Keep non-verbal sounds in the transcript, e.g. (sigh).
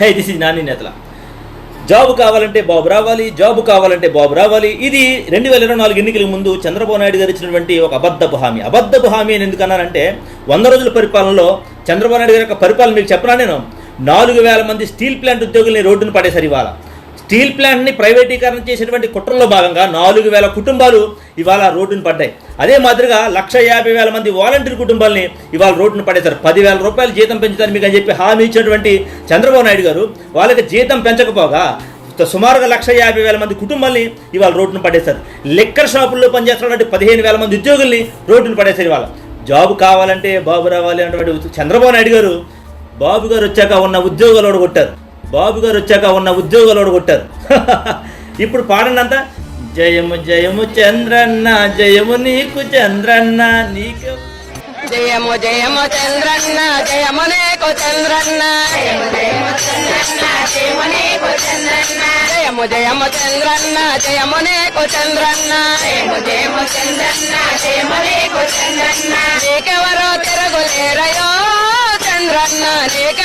Hey this is Nani నేతల. Job కావాలంటే బాబు రావాలి జాబు కావాలంటే బాబు రావాలి. ఇది రెండు వేల ఇరవై నాలుగు ఎన్నికల ముందు చంద్రబాబు నాయుడు గారు ఇచ్చినటువంటి ఒక అబద్ధపు హామీ. అబద్ధపు హామీ అని ఎందుకన్నానంటే వంద రోజుల పరిపాలనలో చంద్రబాబు నాయుడు గారి యొక్క పరిపాలన మీకు చెప్పనా నేను? నాలుగు వేల మంది స్టీల్ ప్లాంట్ ఉద్యోగుల్ని రోడ్డును పడేశారు ఇవాళ. స్టీల్ ప్లాంట్ని ప్రైవేటీకరణ చేసినటువంటి కుట్రలో భాగంగా నాలుగు వేల కుటుంబాలు ఇవాళ రోడ్డును పడ్డాయి. అదే మాదిరిగా లక్ష యాభై వేల మంది వాలంటీర్ కుటుంబాలని ఇవాళ రోడ్డును పడేశారు. పదివేల రూపాయలు జీతం పెంచుతారు మీకు అని చెప్పి హామీ ఇచ్చినటువంటి చంద్రబాబు నాయుడు గారు వాళ్ళకి జీతం పెంచకపోగా సుమారుగా లక్ష యాభై వేల మంది కుటుంబాల్ని ఇవాళ రోడ్డును పడేశారు. లెక్కర్ షాపుల్లో పనిచేస్తున్నటువంటి పదిహేను వేల మంది ఉద్యోగుల్ని రోడ్డును పడేశారు ఇవాళ. జాబ్ కావాలంటే బాబు రావాలి అన్నటువంటి చంద్రబాబు నాయుడు గారు. బాబు గారు వచ్చాక ఉన్న ఉద్యోగాలు కొట్టారు బాబు గారు వచ్చాక ఉన్న ఉద్యోగాలు కొట్టారు (laughs) ఇప్పుడు పాడంతా జయము జయము చంద్రన్న జయము నీకు చంద్రన్న నీకు జయము జయము చంద్రన్న జయము నీకు చంద్రన్న. జయము జయము చంద్రన్న జయము నీకు చంద్రన్న. నీకెవరో తిరగులేరయో చంద్రన్న. నీక